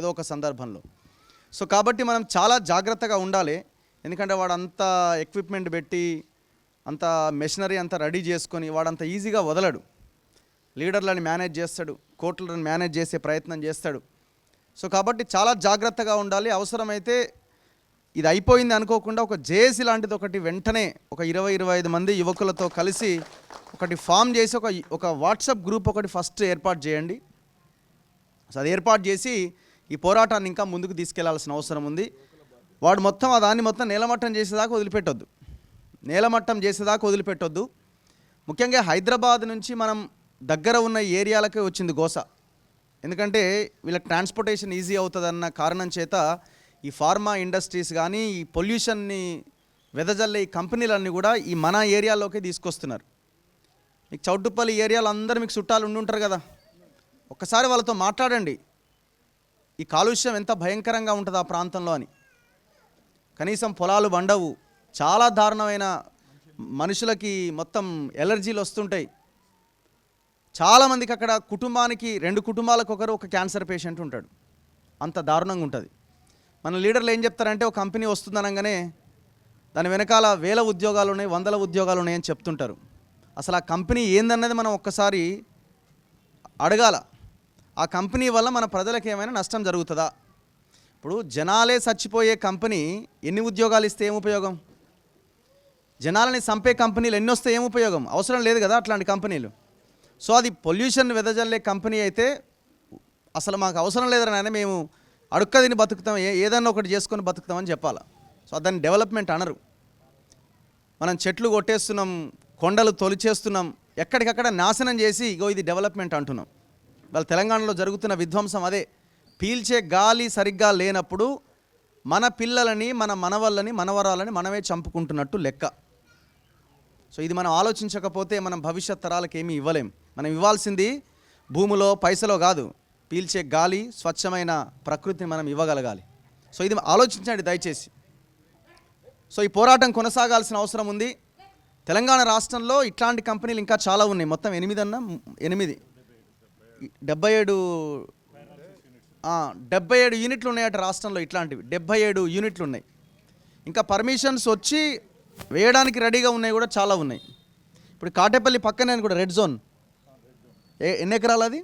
ఏదో ఒక సందర్భంలో. సో కాబట్టి మనం చాలా జాగ్రత్తగా ఉండాలి. ఎందుకంటే వాడు అంత ఎక్విప్మెంట్ పెట్టి అంత మెషినరీ అంతా రెడీ చేసుకొని వాడంత ఈజీగా వదలడు. లీడర్లను మేనేజ్ చేస్తాడు కోట్లను మేనేజ్ చేసే ప్రయత్నం చేస్తాడు. సో కాబట్టి చాలా జాగ్రత్తగా ఉండాలి. అవసరమైతే ఇది అయిపోయింది అనుకోకుండా ఒక జేఏసీ లాంటిది ఒకటి వెంటనే ఒక ఇరవై ఇరవై ఐదు మంది యువకులతో కలిసి ఒకటి ఫామ్ చేసి ఒక ఒక వాట్సాప్ గ్రూప్ ఒకటి ఫస్ట్ ఏర్పాటు చేయండి. సో అది ఏర్పాటు చేసి ఈ పోరాటాన్ని ఇంకా ముందుకు తీసుకెళ్ళాల్సిన అవసరం ఉంది. వాడు మొత్తం ఆ దాన్ని మొత్తం నేలమట్టం చేసేదాకా వదిలిపెట్టొద్దు. నేలమట్టం చేసేదాకా వదిలిపెట్టొద్దు. ముఖ్యంగా హైదరాబాద్ నుంచి మనం దగ్గర ఉన్న ఏరియాలకే వచ్చింది గోస. ఎందుకంటే వీళ్ళకి ట్రాన్స్పోర్టేషన్ ఈజీ అవుతుందన్న కారణం చేత ఈ ఫార్మా ఇండస్ట్రీస్ కానీ ఈ పొల్యూషన్ని వెదజల్లే ఈ కంపెనీలన్నీ కూడా ఈ మన ఏరియాలోకి తీసుకొస్తున్నారు. మీకు చౌటుపల్లి ఏరియాలో అందరూ మీకు చుట్టాలు ఉండి ఉంటారు కదా. ఒక్కసారి వాళ్ళతో మాట్లాడండి. ఈ కాలుష్యం ఎంత భయంకరంగా ఉంటుంది ఆ ప్రాంతంలో అని. కనీసం పొలాలు బండవు చాలా దారుణమైన మనుషులకి మొత్తం ఎలర్జీలు వస్తుంటాయి. చాలామందికి అక్కడ కుటుంబానికి రెండు కుటుంబాలకు ఒకరు ఒక క్యాన్సర్ పేషెంట్ ఉంటాడు. అంత దారుణంగా ఉంటుంది. మన లీడర్లు ఏం చెప్తారంటే ఒక కంపెనీ వస్తుందనగానే దాని వెనకాల వేల ఉద్యోగాలు ఉన్నాయి వందల ఉద్యోగాలు ఉన్నాయని చెప్తుంటారు. అసలు ఆ కంపెనీ ఏందన్నది మనం ఒక్కసారి అడగాల. ఆ కంపెనీ వల్ల మన ప్రజలకు ఏమైనా నష్టం జరుగుతుందా? ఇప్పుడు జనాలే చచ్చిపోయే కంపెనీ ఎన్ని ఉద్యోగాలు ఇస్తే ఏం ఉపయోగం? జనాలని చంపే కంపెనీలు ఎన్ని వస్తే ఏం ఉపయోగం? అవసరం లేదు కదా అట్లాంటి కంపెనీలు. సో అది పొల్యూషన్ వెదజల్లే కంపెనీ అయితే అసలు మాకు అవసరం లేదని నాయన మేము అడుక్కదిని బతుకుతాం ఏ ఏదన్నా ఒకటి చేసుకొని బతుకుతామని చెప్పాలి. సో దాన్ని డెవలప్మెంట్ అనరు. మనం చెట్లు కొట్టేస్తున్నాం కొండలు తొలిచేస్తున్నాం ఎక్కడికక్కడ నాశనం చేసి ఇగో ఇది డెవలప్మెంట్ అంటున్నాం. వాళ్ళ తెలంగాణలో జరుగుతున్న విధ్వంసం అదే. పీల్చే గాలి సరిగ్గా లేనప్పుడు మన పిల్లలని మన మనవళ్ళని మనవరాలని మనమే చంపుకుంటున్నట్టు లెక్క. సో ఇది మనం ఆలోచించకపోతే మనం భవిష్యత్ తరాలకు ఏమీ ఇవ్వలేం. మనం ఇవ్వాల్సింది భూమిలో పైసలో కాదు. పీల్చే గాలి స్వచ్ఛమైన ప్రకృతిని మనం ఇవ్వగలగాలి. సో ఇది ఆలోచించండి దయచేసి. సో ఈ పోరాటం కొనసాగాల్సిన అవసరం ఉంది. తెలంగాణ రాష్ట్రంలో ఇట్లాంటి కంపెనీలు ఇంకా చాలా ఉన్నాయి. మొత్తం ఎనిమిది అన్న ఎనిమిది. డెబ్బై ఏడు డెబ్బై ఏడు యూనిట్లు ఉన్నాయట రాష్ట్రంలో ఇట్లాంటివి. డెబ్బై ఏడు యూనిట్లు ఉన్నాయి. ఇంకా పర్మిషన్స్ వచ్చి వేయడానికి రెడీగా ఉన్నాయి కూడా చాలా ఉన్నాయి. ఇప్పుడు కాటేపల్లి పక్కనే కూడా రెడ్ జోన్ ఏ ఎన్ని ఎకరాలు అది?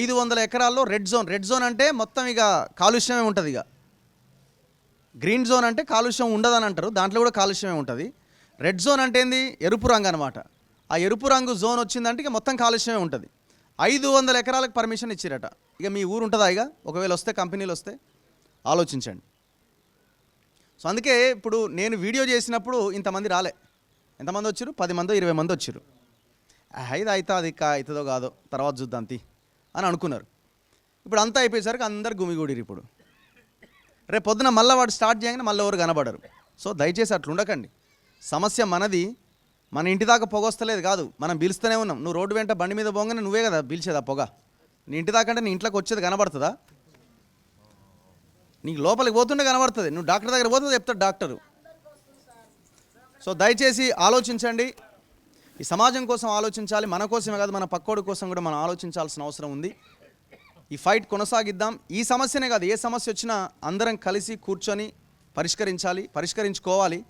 ఐదు వందల ఎకరాల్లో రెడ్ జోన్ రెడ్ జోన్ అంటే మొత్తం ఇక కాలుష్యమే ఉంటుంది ఇక. గ్రీన్ జోన్ అంటే కాలుష్యం ఉండదని అంటారు. దాంట్లో కూడా కాలుష్యమే ఉంటుంది. రెడ్ జోన్ అంటే ఏంది? ఎరుపు రంగు అనమాట ఆ ఎరుపు రంగు జోన్ వచ్చిందంటే ఇక మొత్తం కాలుష్యమే ఉంటుంది. ఐదు వందల ఎకరాలకు పర్మిషన్ ఇచ్చిరట. ఇక మీ ఊరు ఉంటుందా ఇక? ఒకవేళ వస్తే కంపెనీలు వస్తే ఆలోచించండి. సో అందుకే ఇప్పుడు నేను వీడియో చేసినప్పుడు ఇంతమంది రాలే. ఎంతమంది వచ్చారు పది మందో ఇరవై మంది వచ్చారు ఇది అయితే అది కా అవుతుందో కాదో? తర్వాత చూద్దాం తీ అని అనుకున్నారు. ఇప్పుడు అంతా అయిపోయేసరికి అందరు గుమిగూడిరు ఇప్పుడు. రేపు పొద్దున మళ్ళీ వాడు స్టార్ట్ చేయగానే మళ్ళీ ఎవరు కనబడరు. సో దయచేసి అట్లా ఉండకండి సమస్య మనది. మన ఇంటి దాకా పొగ వస్తలేదు కాదు. మనం పిలుస్తూనే ఉన్నాం. నువ్వు రోడ్డు వెంట బండి మీద పోగానే నువ్వే కదా పిలిచేదా పొగ. నీ ఇంటి దాకా అంటే నీ ఇంట్లోకి వచ్చేది కనబడుతుందా? నీకు లోపలికి పోతుంటే కనబడుతుంది. నువ్వు డాక్టర్ దగ్గర పోతే చెప్తాడు డాక్టరు. సో దయచేసి ఆలోచించండి. ఈ సమాజం కోసం ఆలోచించాలి. మన కోసమే కాదు మన పక్కోడి కోసం కూడా మనం ఆలోచించాల్సిన అవసరం ఉంది. ఈ ఫైట్ కొనసాగిద్దాం. ఈ సమస్యనే కాదు ఏ సమస్య వచ్చినా అందరం కలిసి కూర్చొని పరిష్కరించాలి పరిష్కరించుకోవాలి.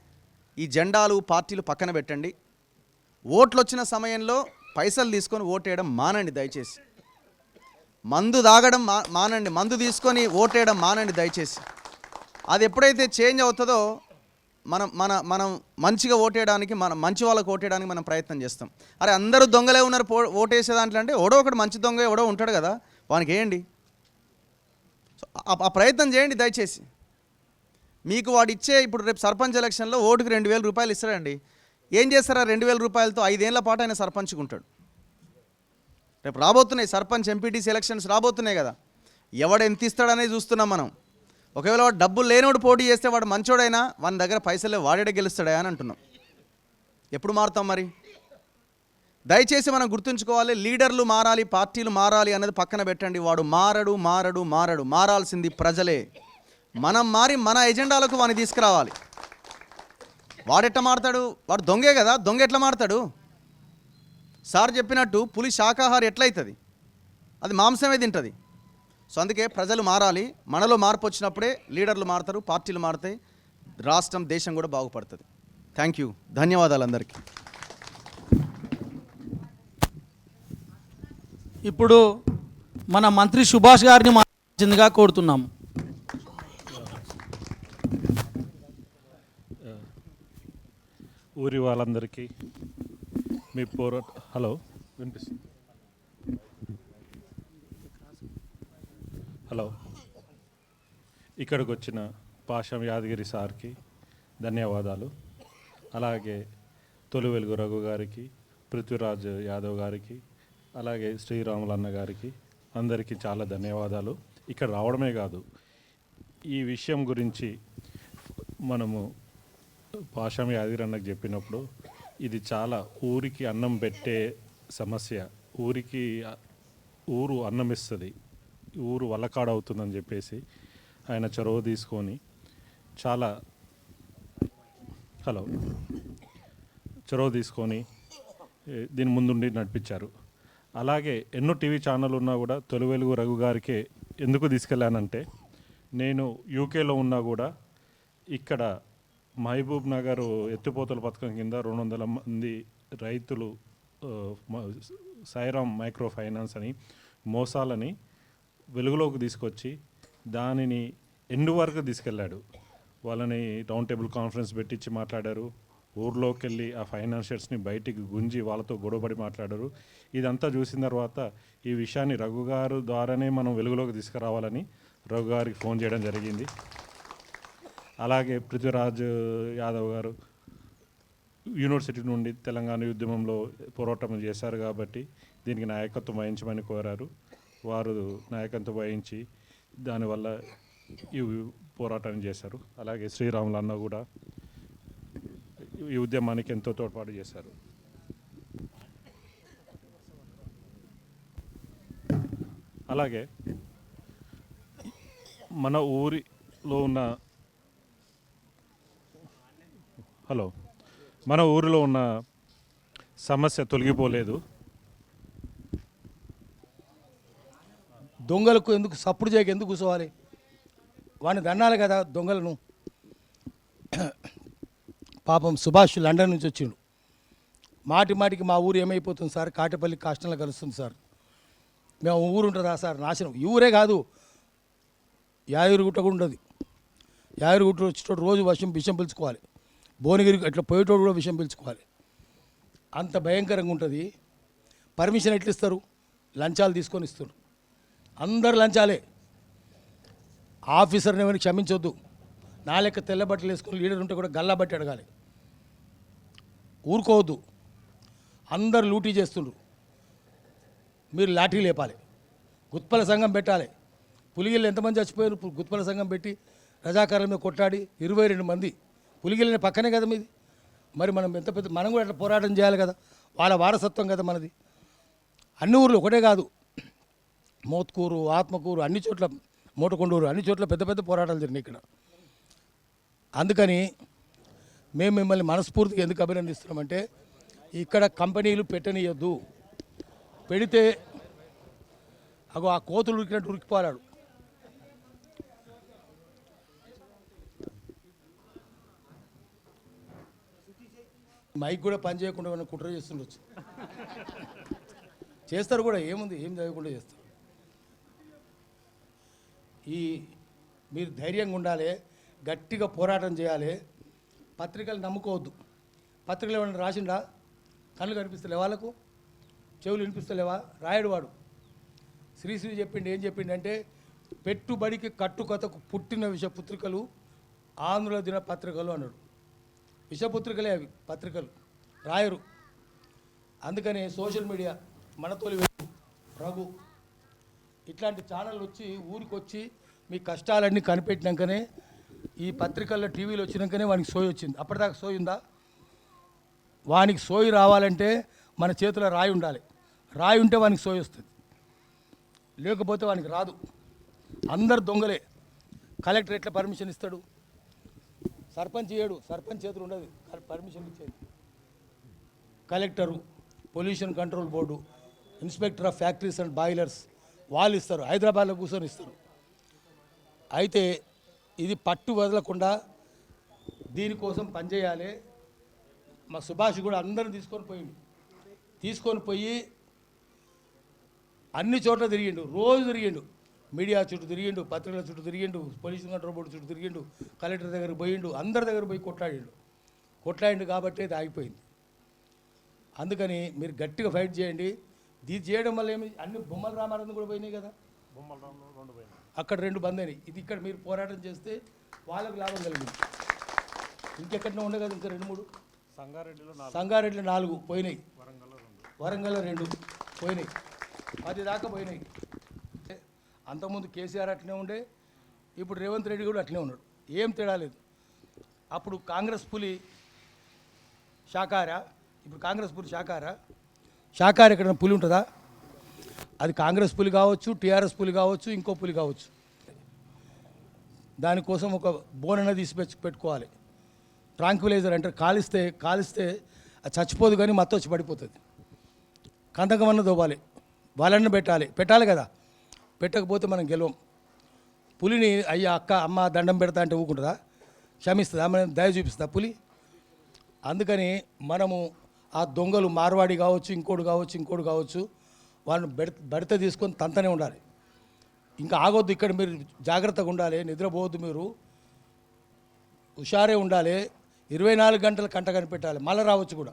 ఈ జెండాలు పార్టీలు పక్కన పెట్టండి. ఓట్లు వచ్చిన సమయంలో పైసలు తీసుకొని ఓటేయడం మానండి దయచేసి. మందు తాగడం మా మానండి. మందు తీసుకొని ఓటేయడం మానండి దయచేసి. అది ఎప్పుడైతే చేంజ్ అవుతుందో మనం మన మనం మంచిగా ఓటేయడానికి మనం మంచి వాళ్ళకి ఓటేయడానికి మనం ప్రయత్నం చేస్తాం. అరే అందరూ దొంగలే ఉన్నారు పో ఓటేసే దాంట్లో అంటే ఓడో ఒకటి మంచి దొంగ ఎవడో ఉంటాడు కదా. వానికి వేయండి. ఆ- ప్రయత్నం చేయండి దయచేసి. మీకు వాడు ఇచ్చే ఇప్పుడు రేపు సర్పంచ్ ఎలక్షన్లో ఓటుకు రెండు వేల రూపాయలు ఇస్తారండి ఏం చేస్తారా? రెండు వేల రూపాయలతో ఐదేళ్ళ పాటు ఆయన సర్పంచ్గా ఉంటాడు రేపు రాబోతున్నాయి సర్పంచ్ ఎంపీటీసీ ఎలక్షన్స్ రాబోతున్నాయి కదా. ఎవడు ఎంత ఇస్తాడనేది చూస్తున్నాం మనం. ఒకవేళ వాడు డబ్బులు లేనోడు పోటీ చేస్తే వాడు మంచోడైనా వాని దగ్గర పైసలే వాడేడే గెలుస్తాడా అని అంటున్నాం. ఎప్పుడు మారుతాం మరి? దయచేసి మనం గుర్తుంచుకోవాలి లీడర్లు మారాలి పార్టీలు మారాలి అనేది పక్కన పెట్టండి. వాడు మారడు మారడు మారడు మారాల్సింది ప్రజలే. మనం మారి మన ఎజెండాలకు వాడిని తీసుకురావాలి. వాడెట్లా మారతాడు వాడు దొంగే కదా దొంగ ఎట్లా మారుతాడు సార్ చెప్పినట్టు పులి శాకాహారి ఎట్లయితుంది? అది మాంసమే తింటుంది. సో అందుకే ప్రజలు మారాలి. మనలో మార్పు వచ్చినప్పుడే లీడర్లు మారుతారు పార్టీలు మారుతాయి. రాష్ట్రం దేశం కూడా బాగుపడుతుంది. థ్యాంక్ యూ ధన్యవాదాలు అందరికీ. ఇప్పుడు మన మంత్రి సుభాష్ గారిని మాట్లాడిందిగా కోరుతున్నాం ఊరి వాళ్ళందరికీ మీ పోరాట హలో వినిపిస్తుంది. హలో. ఇక్కడికి వచ్చిన పాషం యాదగిరి సార్కి ధన్యవాదాలు. అలాగే తొలి వెలుగు రఘు గారికి పృథ్వీరాజ్ యాదవ్ గారికి అలాగే శ్రీరాములన్న గారికి అందరికీ చాలా ధన్యవాదాలు. ఇక్కడ రావడమే కాదు ఈ విషయం గురించి మనము పాషం యాదగిరన్నకు చెప్పినప్పుడు ఇది చాలా ఊరికి అన్నం పెట్టే సమస్య. ఊరికి ఊరు అన్నం ఇస్తుంది. ఊరు వల్లకాడవుతుందని చెప్పేసి ఆయన చొరవ తీసుకొని చాలా హలో చొరవ తీసుకొని దీని ముందుండి నడిపించారు. అలాగే ఎన్నో టీవీ ఛానల్ ఉన్నా కూడా తొలి వెలుగు రఘు గారికే ఎందుకు తీసుకెళ్ళానంటే నేను యూకేలో ఉన్నా కూడా ఇక్కడ మహబూబ్ నగర్ ఎత్తిపోతల పథకం కింద రెండు వందల మంది రైతులు సాయిరామ్ మైక్రో ఫైనాన్స్ అని మోసాలని వెలుగులోకి తీసుకొచ్చి దానిని ఎండు వరకు తీసుకెళ్ళాడు. వాళ్ళని రౌండ్ టేబుల్ కాన్ఫరెన్స్ పెట్టించి మాట్లాడారు. ఊర్లోకి వెళ్ళి ఆ ఫైనాన్షియర్స్ని బయటికి గుంజి వాళ్ళతో గొడవపడి మాట్లాడారు. ఇదంతా చూసిన తర్వాత ఈ విషయాన్ని రఘుగారు ద్వారానే మనం వెలుగులోకి తీసుకురావాలని రఘు గారికి ఫోన్ చేయడం జరిగింది. అలాగే పృథ్వీరాజ్ యాదవ్ గారు యూనివర్సిటీ నుండి తెలంగాణ ఉద్యమంలో పోరాటం చేశారు కాబట్టి దీనికి నాయకత్వం వహించమని కోరారు. వారు నాయకత్వం వహించి దానివల్ల ఈ పోరాటాన్ని చేశారు. అలాగే శ్రీరాములు అన్న కూడా ఈ ఉద్యమానికి ఎంతో తోడ్పాటు చేశారు. అలాగే మన ఊరిలో ఉన్న హలో. మన ఊరిలో ఉన్న సమస్య తొలగిపోలేదు. దొంగలకు ఎందుకు సప్పుడు చేయక ఎందుకు కూర్చోవాలి? వాడిని దన్నాలి కదా దొంగలను. పాపం సుభాష్ లండన్ నుంచి వచ్చిండు. మాటి మాటికి మా ఊరు ఏమైపోతుంది సార్? కాటపల్లి కాష్టంలో కలుస్తుంది సార్. మేము ఊరు ఉంటుందా సార్? నాశనం. ఈ ఊరే కాదు. యాదగిరిగుట్ట కూడా ఉండదు యాదగిరిగుట్ట వచ్చేటప్పుడు రోజు వర్షం విషం పిలుచుకోవాలి. భువనగిరి అట్లా పోయేటోడు కూడా విషయం పిలుచుకోవాలి. అంత భయంకరంగా ఉంటుంది. పర్మిషన్ ఎట్లా ఇస్తారు? లంచాలు తీసుకొని ఇస్తారు. అందరు లంచాలే. ఆఫీసర్ని ఎవరిని క్షమించొద్దు. నా లెక్క తెల్ల బట్టలు వేసుకుని లీడర్ ఉంటే కూడా గల్లా బట్టి అడగాలి. ఊరుకోవద్దు. అందరు లూటీ చేస్తుండ్రు. మీరు లాఠీ లేపాలి. గుత్పల సంఘం పెట్టాలి. పులిగిళ్ళు ఎంతమంది చచ్చిపోయారు? గుత్పల సంఘం పెట్టి రజాకారుల మీద కొట్లాడి ఇరవై రెండు మంది పులిగిలిన పక్కనే కదా మీది. మరి మనం ఎంత పెద్ద మనం కూడా అట్లా పోరాటం చేయాలి కదా. వాళ్ళ వారసత్వం కదా మనది. అన్ని ఊర్లు ఒకటే కాదు. మోత్కూరు ఆత్మకూరు అన్ని చోట్ల మూటకొండూరు అన్ని చోట్ల పెద్ద పెద్ద పోరాటాలు జరిగినాయి ఇక్కడ. అందుకని మేము మిమ్మల్ని మనస్ఫూర్తిగా ఎందుకు అభినందిస్తున్నామంటే ఇక్కడ కంపెనీలు పెట్టనీయద్దు. పెడితే అగో ఆ కోతులు ఉరికినట్టు ఉరికిపోలాడు మైక్ కూడా పని చేయకుండా ఏమైనా కుట్ర చేస్తుండొచ్చు. చేస్తారు కూడా ఏముంది ఏం చదవకుండా చేస్తారు. ఈ మీరు ధైర్యంగా ఉండాలి గట్టిగా పోరాటం చేయాలి పత్రికలు నమ్ముకోవద్దు. పత్రికలు ఏమైనా రాసిండా? కళ్ళు కనిపిస్తలేవా వాళ్ళకు? చెవులు వినిపిస్తలేవా? రాయడు వాడు. శ్రీశ్రీ చెప్పిండు ఏం చెప్పిండంటే పెట్టుబడికి కట్టుకథకు పుట్టిన విషపుత్రికలు ఆంధ్రుల దిన పత్రికలు అన్నాడు. విషపుత్రికలే అవి పత్రికలు. రాయరు. అందుకనే సోషల్ మీడియా మనతోలి రఘు ఇట్లాంటి ఛానళ్ళు వచ్చి ఊరికి వచ్చి మీ కష్టాలన్నీ కనిపెట్టినాకనే ఈ పత్రికల్లో టీవీలో వచ్చినాకనే వానికి సోయి వచ్చింది. అప్పటిదాకా సోయి ఉందా? వానికి సోయి రావాలంటే మన చేతిలో రాయి ఉండాలి. రాయి ఉంటే వానికి సోయి వస్తుంది. లేకపోతే వానికి రాదు. అందరు దొంగలే. కలెక్టర్ ఎట్లా పర్మిషన్ ఇస్తాడు? సర్పంచ్ ఏడు సర్పంచ్ చేతులు ఉండదు. పర్మిషన్ ఇచ్చేది. Collector pollution control board inspector of factories and boilers వాళ్ళు ఇస్తారు. హైదరాబాద్లో కూర్చొని ఇస్తారు. అయితే ఇది పట్టు వదలకుండా దీనికోసం పనిచేయాలి మా సుభాష్ కూడా అందరిని తీసుకొని పోయిండు. తీసుకొని పోయి అన్ని చోట్ల తిరిగిండు. రోజు తిరిగిండు. మీడియా చుట్టూ తిరిగిండు పత్రికల చుట్టూ తిరిగిండు పోలీసు కంట్రోల్ బోర్డు చుట్టూ తిరిగిండు కలెక్టర్ దగ్గర పోయిండు అందరి దగ్గర పోయి కొట్లాడిండు. కొట్లాడిండు కాబట్టి అది ఆగిపోయింది. అందుకని మీరు గట్టిగా ఫైట్ చేయండి. ఇది చేయడం వల్ల ఏమి? అన్ని బొమ్మల రామారావు కూడా పోయినాయి కదా? అక్కడ రెండు బంద్ అయినాయి. ఇది ఇక్కడ మీరు పోరాటం చేస్తే వాళ్ళకు లాభం కలిగింది. ఇంకెక్కడనే ఉండే కదా ఇంకా రెండు మూడు? సంగారెడ్డిలో సంగారెడ్డి నాలుగు పోయినాయి. వరంగల్ రెండు. పోయినాయి. పది దాకా పోయినాయి. అంతకుముందు కేసీఆర్ అట్లనే ఉండే ఇప్పుడు రేవంత్ రెడ్డి కూడా అట్లనే ఉన్నాడు. ఏం తేడా లేదు. అప్పుడు కాంగ్రెస్ పులి శాకారా ఇప్పుడు కాంగ్రెస్ పులి శాఖారా శాఖార ఎక్కడైనా పులి ఉంటుందా? అది కాంగ్రెస్ పులి కావచ్చు టీఆర్ఎస్ పులి కావచ్చు ఇంకో పులి కావచ్చు. దానికోసం ఒక బోనన తీసి పెట్టుకోవాలి. ట్రాంక్విలైజర్ అంటే కాలిస్తే కాలిస్తే అది చచ్చిపోదు కానీ మత్తు వచ్చి పడిపోతుంది. కందకమన్న దోబాలి. వాళ్ళన్న పెట్టాలి. పెట్టాలి కదా. పెట్టకపోతే మనం గెలవం. పులిని అయ్యా అక్క అమ్మ దండం పెడతా అంటే ఊకుంటుందా క్షమిస్తుందా? మనం దయ చూపిస్తుందా పులి? అందుకని మనము ఆ దొంగలు మార్వాడి కావచ్చు ఇంకోటి కావచ్చు ఇంకోటి కావచ్చు వాళ్ళని బెడ బెడత తీసుకొని తంతనే ఉండాలి. ఇంకా ఆగొద్దు ఇక్కడ మీరు జాగ్రత్తగా ఉండాలి నిద్రపోవద్దు మీరు. హుషారే ఉండాలి ఇరవై నాలుగు గంటల కంట కనిపెట్టాలి మళ్ళీ రావచ్చు కూడా.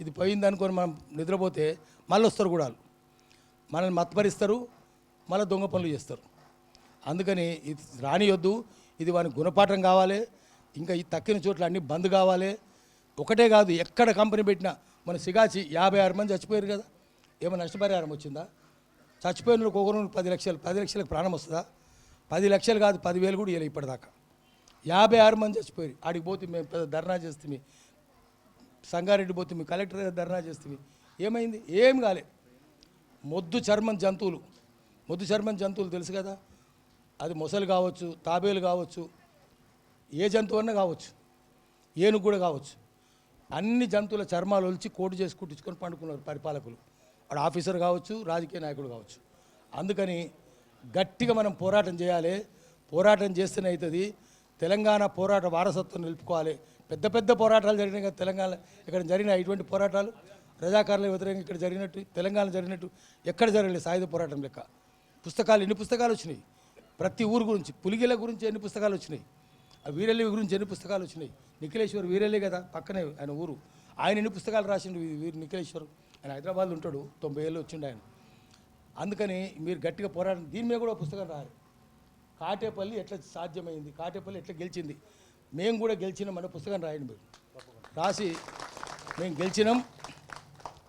ఇది పోయిందనుకొని మనం నిద్రపోతే మళ్ళీ వస్తారు కూడా మనల్ని మత్పరిస్తారు మళ్ళీ దొంగ పనులు చేస్తారు. అందుకని ఇది రానియొద్దు ఇది వాని గుణపాఠం కావాలి ఇంకా ఈ తక్కిన చోట్ల అన్నీ బంద్ కావాలి. ఒకటే కాదు ఎక్కడ కంపెనీ పెట్టినా మన సిగాచి యాభై ఆరు మంది చచ్చిపోయారు కదా ఏమైనా నష్టపరిహారం వచ్చిందా? చచ్చిపోయిన ఒకరు పది లక్షలు పది లక్షలకు ప్రాణం వస్తుందా? పది లక్షలు కాదు పదివేలు కూడా ఇవ్వలేదు ఇప్పటిదాకా. యాభై ఆరు మంది చచ్చిపోయారు. ఆడికి పోతే మేము పెద్ద ధర్నా చేస్తుంది సంగారెడ్డి పోతే మీ కలెక్టర్ ధర్నా చేస్తుంది ఏమైంది? ఏం కాలే. మొద్దు చర్మం జంతువులు. ముద్దు చర్మం జంతువులు తెలుసు కదా? అది మొసలు కావచ్చు తాబేలు కావచ్చు ఏ జంతువు అన్నా కావచ్చు ఏనుగు కూడా కావచ్చు. అన్ని జంతువుల చర్మాలు ఒలిచి కోటు చేసి కుట్టించుకొని పండుకున్నారు పరిపాలకులు. వాడు ఆఫీసర్ కావచ్చు రాజకీయ నాయకుడు కావచ్చు. అందుకని గట్టిగా మనం పోరాటం చేయాలి. పోరాటం చేస్తేనే అవుతుంది. తెలంగాణ పోరాట వారసత్వం నిలుపుకోవాలి. పెద్ద పెద్ద పోరాటాలు జరిగినాయి కదా తెలంగాణ. ఇక్కడ జరిగిన ఇటువంటి పోరాటాలు. రజాకారుల వ్యతిరేకంగా ఇక్కడ జరిగినట్టు తెలంగాణ జరిగినట్టు ఎక్కడ జరగలేదు సాయుధ పోరాటం లెక్క. పుస్తకాలు ఎన్ని పుస్తకాలు వచ్చినాయి? ప్రతి ఊరు గురించి పులిగిల గురించి ఎన్ని పుస్తకాలు వచ్చినాయి? ఆ వీరల్లి గురించి ఎన్ని పుస్తకాలు వచ్చినాయి? నిఖిలేశ్వర్ వీరల్లే కదా పక్కనే ఆయన ఊరు. ఆయన ఎన్ని పుస్తకాలు రాసిండు వీరు నిఖిలేశ్వర్? ఆయన హైదరాబాద్లో ఉంటాడు తొంభై ఏళ్ళు వచ్చిండు ఆయన. అందుకని మీరు గట్టిగా పోరాటం దీని మీద కూడా పుస్తకం రాయాలి. కాటేపల్లి ఎట్లా సాధ్యమైంది? కాటేపల్లి ఎట్లా గెలిచింది? మేము కూడా గెలిచినాం అనే పుస్తకం రాయండి మీరు. రాసి మేము గెలిచినాం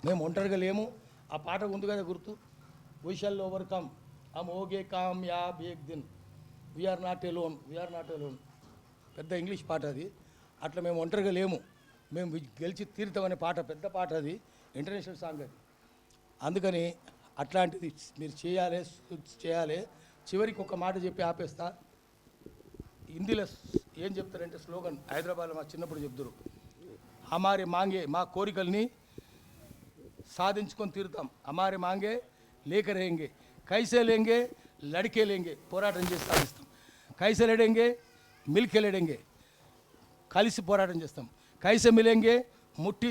మేము ఒంటరిగా లేము. ఆ పాట ఉంది కదా గుర్తు? వీ షల్ ఓవర్కమ్ హమ్ ఓకే కామ్ యా బేక్ దిన్ we are not alone we are not alone పెద్ద ఇంగ్లీష్ పాట అది. అట్లా మేము ఒంటరిగా లేము. మేము గెలిచి తీరుతామనే పాట పెద్ద పాట అది. ఇంటర్నేషనల్ సాంగ్ అది. అందుకని అట్లాంటిది మీరు చేయాలి చేయాలి. చివరికి ఒక మాట చెప్పి ఆపేస్తా. హిందీలో ఏం చెప్తారంటే స్లోగన్ హైదరాబాద్లో మా చిన్నప్పుడు చెప్తారు అమారి మాంగే మా కోరికల్ని సాధించుకొని తీరుతాం. అమారి మాంగే లేక రేంగే. కైసే లేంగే లడికే లేంగే పోరాటం చేసి సాధిస్తాం. కైసే లడేంగే మిల్కే లడేంగే కలిసి పోరాటం చేస్తాం. కైసే మిలేంగే ముట్టి